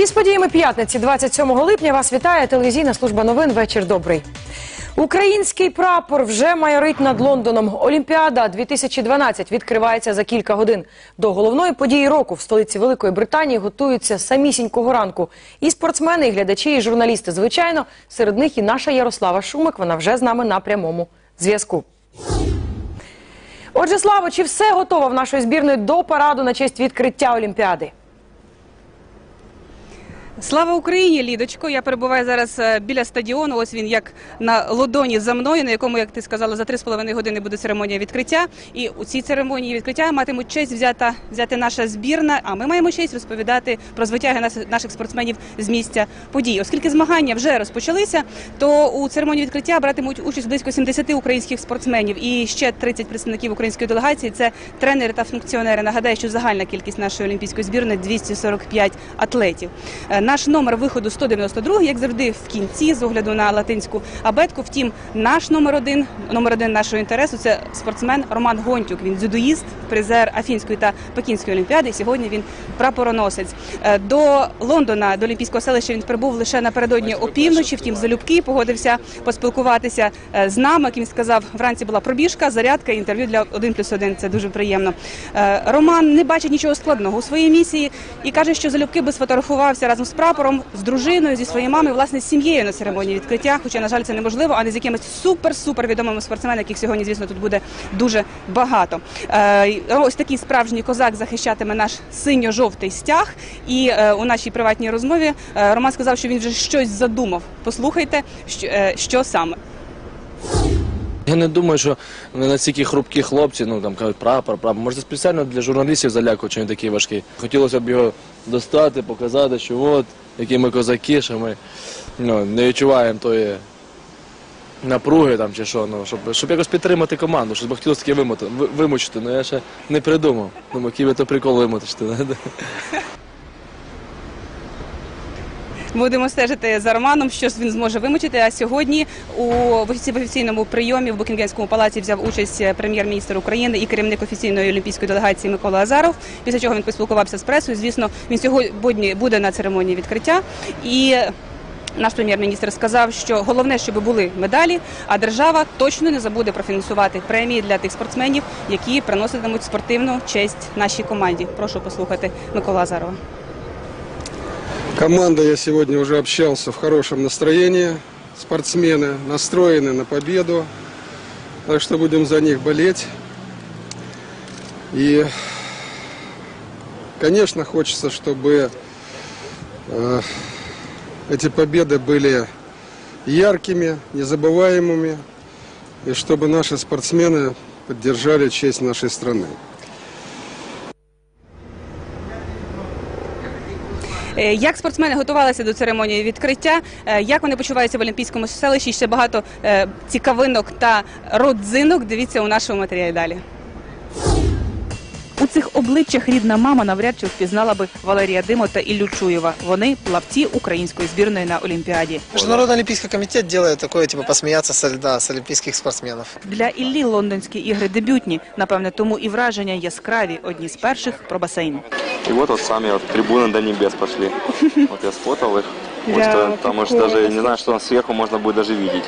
Із подіями п'ятниці, 27 липня, вас вітає телевізійна служба новин. Вечір добрий. Український прапор вже майорить над Лондоном. Олімпіада 2012 відкривається за кілька годин. До головної події року в столиці Великої Британії готуються самісінького ранку. І спортсмени, і глядачі, і журналісти. Звичайно, серед них і наша Ярослава Шумик. Вона вже з нами на прямому зв'язку. Отже, Славо, чи все готово в нашої збірної до параду на честь відкриття Олімпіади? Слава Україні, Лідочко. Я перебуваю зараз е, біля стадіону. Ось він як на лодоні за мною, на якому, як ти сказала, за 3,5 години буде церемонія відкриття. І у цій церемонії відкриття матимуть честь взята взяти наша збірна. А ми маємо честь розповідати про звитяги наших спортсменів з місця подій. Оскільки змагання вже розпочалися, то у церемонії відкриття братимуть участь близько 70 українських спортсменів і ще 30 представників української делегації. Це тренери та функціонери. Нагадаю, що загальна кількість нашої олімпійської збірної 245 атлетів. Наш номер виходу 192, як завжди, в кінці з огляду на латинську абетку. Втім, наш номер один, номер один нашого інтересу це спортсмен Роман Гонтюк. Він дзюдоїст, призер Афінської та Пекінської олімпіади. І сьогодні він прапороносець. Е, До Лондона, до Олімпійського селища він прибув лише напередодні опівночі. Втім, залюбки погодився поспілкуватися е, з нами. Як він сказав, вранці була пробіжка, зарядка, інтерв'ю для 1 плюс 1. Це дуже приємно. Е, Роман не бачить нічого складного у своїй місії і каже, що залюбки би сфотографувався разом з прапором, з дружиною, зі своєю мамою, власне, з сім'єю на церемонії відкриття. Хоча, на жаль, це неможливо, а не з якимись супер-супер відомими спортсменами, яких сьогодні, звісно, тут буде дуже багато. Е, Ось такий справжній козак захищатиме наш синьо-жовтий стяг. І е, у нашій приватній розмові е, Роман сказав, що він вже щось задумав. Послухайте, що саме. Я не думаю, що настільки хрупкі хлопці, ну там кажуть прапор, прапор. Може, спеціально для журналістів залякують, що він такий важкий. Хотілося б його достати, показати, що от, які ми козаки, що ми ну, не відчуваємо тої напруги там чи що, ну, щоб, щоб якось підтримати команду, щоб хотілося таке вимучити. Ну я ще не придумав. Думаю, який би то прикол вимотити. Будемо стежити за Романом, що він зможе вимучити. А сьогодні у офіційному прийомі в Букінгемському палаці взяв участь е, прем'єр-міністр України і керівник офіційної олімпійської делегації Микола Азаров. Після чого він поспілкувався з пресою. Звісно, він сьогодні буде на церемонії відкриття і. Наш прем'єр-міністр сказав, що головне, щоб були медалі, а держава точно не забуде профінансувати премії для тих спортсменів, які приноситимуть спортивну честь нашій команді. Прошу послухати Микола Азарова. Команда, я сегодня уже общался в хорошем настроении. Спортсмены настроены на победу. Так что будем за них болеть. И, конечно, хочется, чтобы э, эти победы были яркими, незабываемыми. И чтобы наши спортсмены поддержали честь нашей страны. Як спортсмени готувалися до церемонії відкриття? Е, Як вони почуваються в Олімпійському селищі? Ще багато е, цікавинок та родзинок. Дивіться у нашому матеріалі далі. У цих обличчях рідна мама навряд чи впізнала би Валерія Димо та Іллю Чуєва. Вони плавці української збірної на Олімпіаді. Международный олимпийский комитет делает такое, типа, посмеяться с, да, с олимпийских спортсменов. Для Іллі лондонські ігри дебютні. Напевне, тому і враження яскраві. Одні з перших про басейн. И вот вот сами вот трибуны до небес пошли. Вот я сфотал их. Да, Потому что даже, не знаю, что там сверху можно будет даже видеть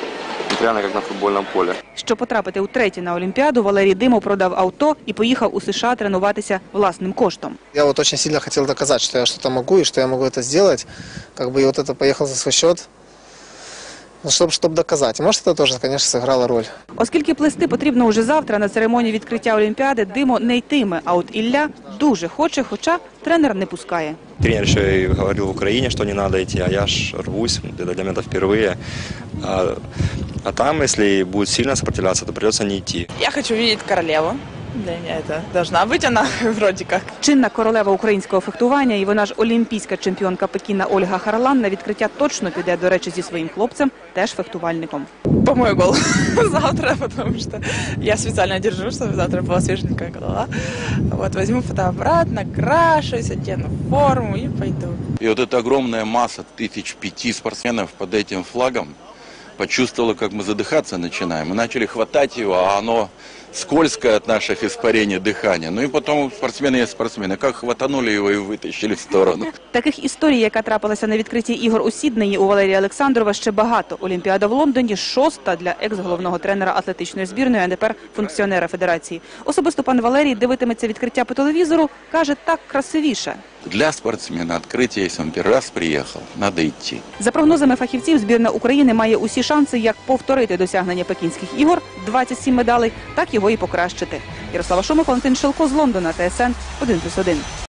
Вот Реально как на футбольном поле. Щоб потрапити утретє на Олімпіаду, Валерій Димо продав авто і поїхав у США тренуватися власним коштом. Я вот очень сильно хотел доказать, что я что-то могу и что я могу это сделать. Как бы и вот это поехал за свой счет, чтобы, чтобы доказать. И может это тоже, конечно, сыграло роль. Оскільки плести потрібно уже завтра на церемонії відкриття Олімпіади, Димо не йтиме, а от Ілля дуже хоче, хоча тренер не пускає. Тренер еще и говорил в Украине, что не надо идти, а я ж рвусь, это для меня это впервые. А, а там, если будет сильно сопротивляться, то придется не идти. Я хочу видеть королеву. Для меня это должна быть она вроде как. Чинна королева українського фехтування і вона ж олімпійська чемпіонка Пекіна Ольга Харлан на відкриття точно піде, до речі, зі своїм хлопцем, теж фехтувальником. По мой гол завтра, потому что я специально держу, чтобы завтра была свеженькая голова. Вот, возьму фотоаппарат, накрашусь, одену форму и пойду. И вот эта огромная масса тысяч пяти спортсменов под этим флагом почувствовала, как мы задыхаться начинаем. Мы начали хватать его, а оно скользкое от наших испарений дыхания. Ну и потом спортсмены есть спортсмены. Как хватанули его и вытащили в сторону. Таких історій, яка трапилася на відкритті ігор у Сіднеї у Валерія Олександрова, ще багато. Олімпіада в Лондоні шоста для екс-головного тренера атлетичної збірної, а тепер функціонера федерації. Особисто пан Валерій дивитиметься відкриття по телевізору, каже, так красивіше. Для спортсмена открытие, если он первый раз приехал, надо идти. За прогнозами фахівців, збірна України має усі шанси як повторити досягнення Пекінських ігор 27 медалей, так його і покращити. Ярослава Шумик, Валентин Шилко з Лондона, ТСН 1+,1.